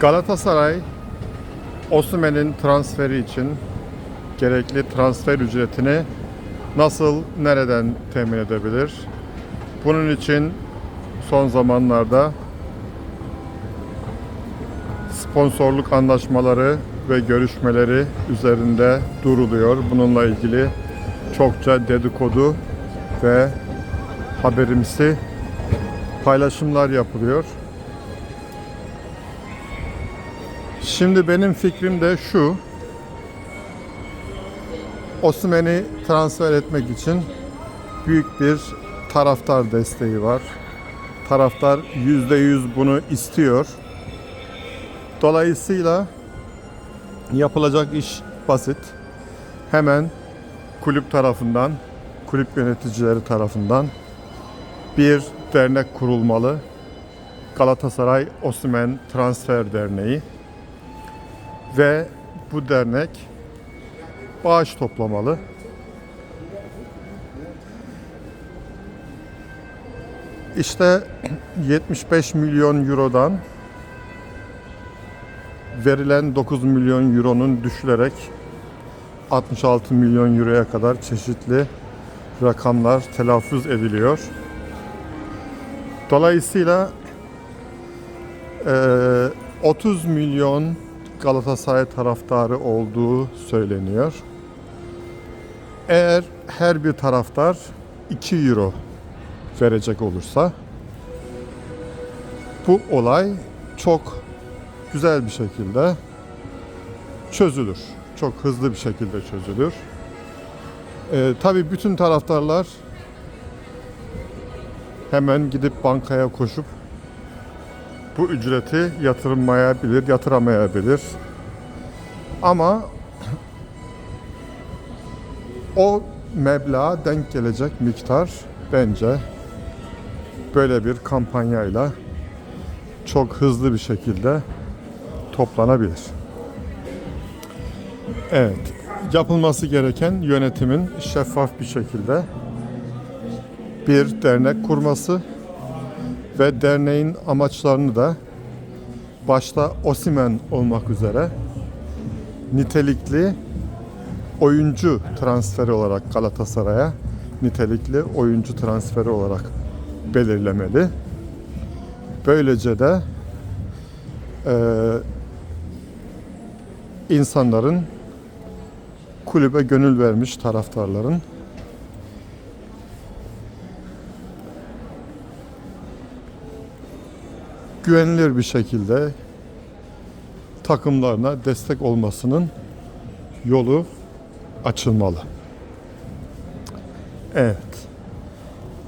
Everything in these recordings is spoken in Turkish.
Galatasaray Osimhen'in transferi için gerekli transfer ücretini nasıl, nereden temin edebilir? Bunun için son zamanlarda sponsorluk anlaşmaları ve görüşmeleri üzerinde duruluyor. Bununla ilgili çokça dedikodu ve haberimsi paylaşımlar yapılıyor. Şimdi benim fikrim de şu. Osimhen'i transfer etmek için büyük bir taraftar desteği var. Taraftar %100 bunu istiyor. Dolayısıyla yapılacak iş basit. Hemen kulüp tarafından, kulüp yöneticileri tarafından bir dernek kurulmalı. Galatasaray Osimhen Transfer Derneği ve bu dernek bağış toplamalı. İşte 75 milyon eurodan verilen 9 milyon euronun düşülerek 66 milyon euroya kadar çeşitli rakamlar telaffuz ediliyor. Dolayısıyla eee, 30 milyon Galatasaray taraftarı olduğu söyleniyor. Eğer her bir taraftar 2 euro verecek olursa bu olay çok güzel bir şekilde çözülür. Çok hızlı bir şekilde çözülür. Ee, tabii bütün taraftarlar hemen gidip bankaya koşup bu ücreti yatırmayabilir, yatıramayabilir. Ama o meblağa denk gelecek miktar bence böyle bir kampanyayla çok hızlı bir şekilde toplanabilir. Evet, yapılması gereken yönetimin şeffaf bir şekilde bir dernek kurması ve derneğin amaçlarını da başta Osimen olmak üzere nitelikli oyuncu transferi olarak Galatasaray'a nitelikli oyuncu transferi olarak belirlemeli. Böylece de eee, insanların kulübe gönül vermiş taraftarların güvenilir bir şekilde takımlarına destek olmasının yolu açılmalı. Evet.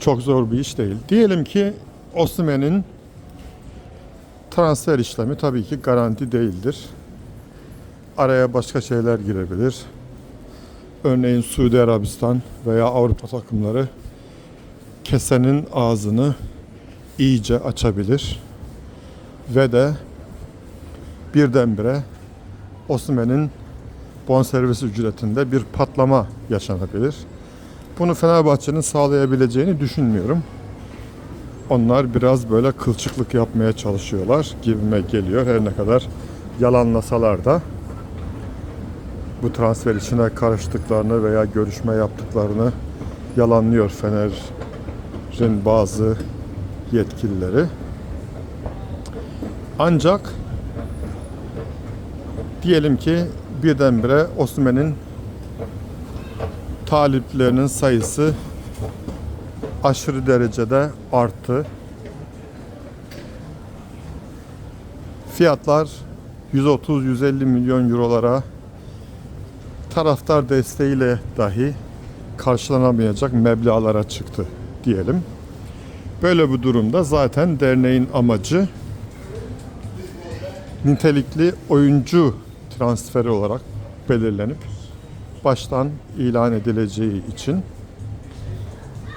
Çok zor bir iş değil. Diyelim ki Osimhen'in transfer işlemi tabii ki garanti değildir. Araya başka şeyler girebilir. Örneğin Suudi Arabistan veya Avrupa takımları kesenin ağzını iyice açabilir ve de birdenbire Osimhen'in bonservis ücretinde bir patlama yaşanabilir. Bunu Fenerbahçe'nin sağlayabileceğini düşünmüyorum. Onlar biraz böyle kılçıklık yapmaya çalışıyorlar gibime geliyor. Her ne kadar yalanlasalar da bu transfer içine karıştıklarını veya görüşme yaptıklarını yalanlıyor Fener'in bazı yetkilileri. Ancak diyelim ki birdenbire Osman'ın taliplerinin sayısı aşırı derecede arttı. Fiyatlar 130-150 milyon eurolara taraftar desteğiyle dahi karşılanamayacak meblağlara çıktı diyelim. Böyle bir durumda zaten derneğin amacı nitelikli oyuncu transferi olarak belirlenip baştan ilan edileceği için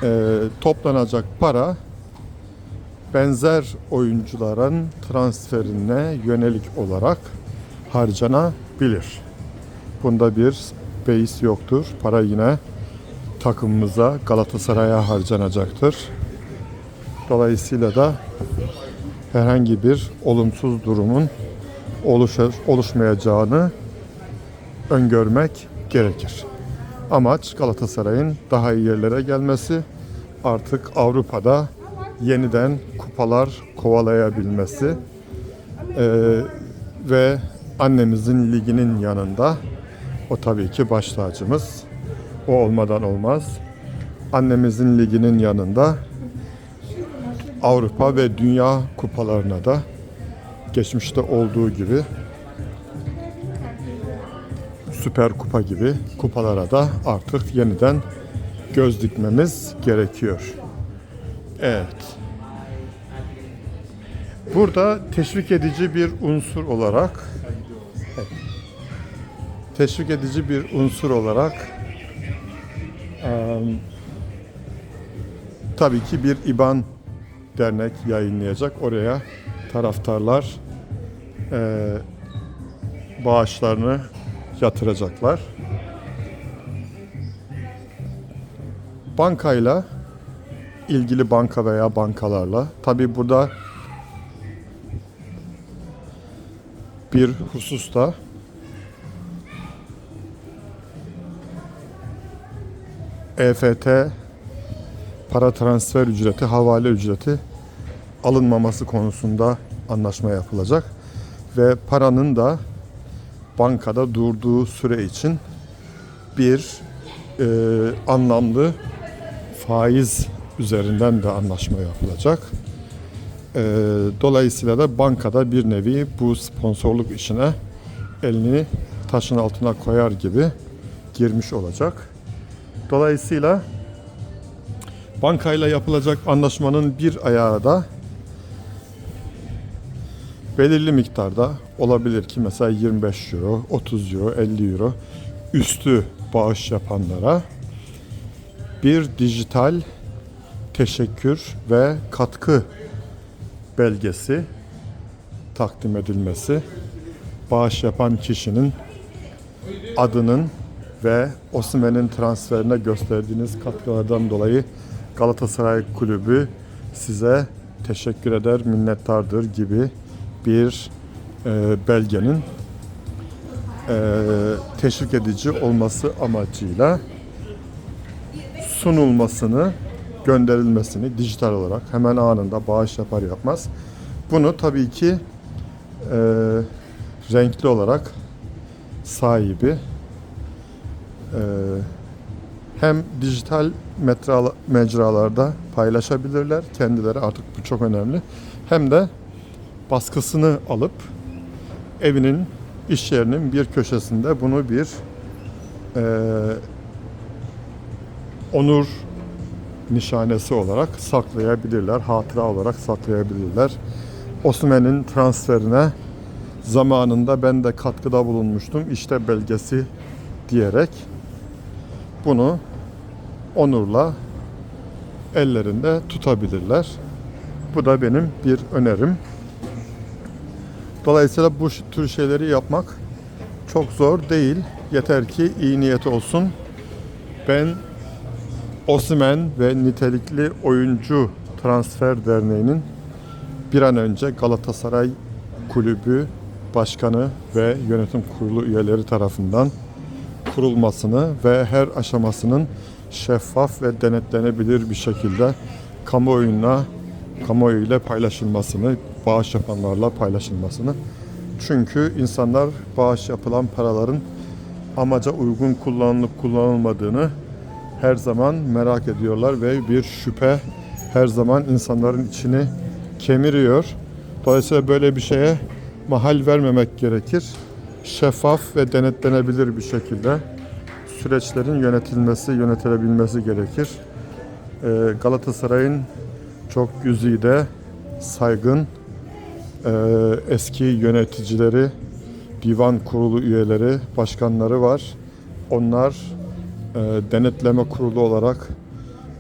e, toplanacak para benzer oyuncuların transferine yönelik olarak harcanabilir. Bunda bir beis yoktur. Para yine takımımıza Galatasaray'a harcanacaktır. Dolayısıyla da herhangi bir olumsuz durumun oluşur, oluşmayacağını öngörmek gerekir. Amaç Galatasaray'ın daha iyi yerlere gelmesi, artık Avrupa'da yeniden kupalar kovalayabilmesi eee, ve annemizin liginin yanında o tabii ki baş. O olmadan olmaz. Annemizin liginin yanında Avrupa ve Dünya kupalarına da geçmişte olduğu gibi Süper Kupa gibi kupalara da artık yeniden göz dikmemiz gerekiyor. Evet. Burada teşvik edici bir unsur olarak teşvik edici bir unsur olarak tabii ki bir İBAN dernek yayınlayacak. Oraya taraftarlar e, bağışlarını yatıracaklar. Bankayla ilgili banka veya bankalarla tabii burada bir hususta EFT para transfer ücreti, havale ücreti alınmaması konusunda anlaşma yapılacak ve paranın da bankada durduğu süre için bir e, anlamlı faiz üzerinden de anlaşma yapılacak. E, dolayısıyla da bankada bir nevi bu sponsorluk işine elini taşın altına koyar gibi girmiş olacak. Dolayısıyla bankayla yapılacak anlaşmanın bir ayağı da belirli miktarda olabilir ki mesela 25 euro, 30 euro, 50 euro üstü bağış yapanlara bir dijital teşekkür ve katkı belgesi takdim edilmesi bağış yapan kişinin adının ve Osimhen'in transferine gösterdiğiniz katkılardan dolayı Galatasaray Kulübü size teşekkür eder, minnettardır gibi bir e, belgenin e, teşvik edici olması amacıyla sunulmasını, gönderilmesini dijital olarak hemen anında bağış yapar yapmaz. Bunu tabii ki e, renkli olarak sahibi e, hem dijital metrala- mecralarda paylaşabilirler kendileri artık bu çok önemli. Hem de baskısını alıp evinin iş yerinin bir köşesinde bunu bir e, onur nişanesi olarak saklayabilirler, hatıra olarak saklayabilirler. Osman'ın transferine zamanında ben de katkıda bulunmuştum. İşte belgesi diyerek bunu onurla ellerinde tutabilirler. Bu da benim bir önerim. Dolayısıyla bu tür şeyleri yapmak çok zor değil. Yeter ki iyi niyet olsun. Ben Osimen ve Nitelikli Oyuncu Transfer Derneği'nin bir an önce Galatasaray Kulübü Başkanı ve Yönetim Kurulu üyeleri tarafından kurulmasını ve her aşamasının şeffaf ve denetlenebilir bir şekilde kamuoyuna kamuoyu ile paylaşılmasını, bağış yapanlarla paylaşılmasını. Çünkü insanlar bağış yapılan paraların amaca uygun kullanılıp kullanılmadığını her zaman merak ediyorlar ve bir şüphe her zaman insanların içini kemiriyor. Dolayısıyla böyle bir şeye mahal vermemek gerekir. Şeffaf ve denetlenebilir bir şekilde süreçlerin yönetilmesi, yönetilebilmesi gerekir. Ee, Galatasaray'ın çok güzide, saygın e, eski yöneticileri, divan kurulu üyeleri, başkanları var. Onlar e, denetleme kurulu olarak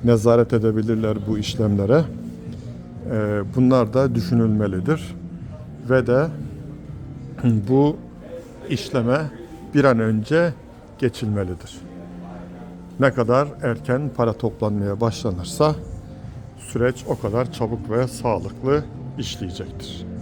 nezaret edebilirler bu işlemlere. E, bunlar da düşünülmelidir. Ve de bu işleme bir an önce geçilmelidir. Ne kadar erken para toplanmaya başlanırsa süreç o kadar çabuk ve sağlıklı işleyecektir.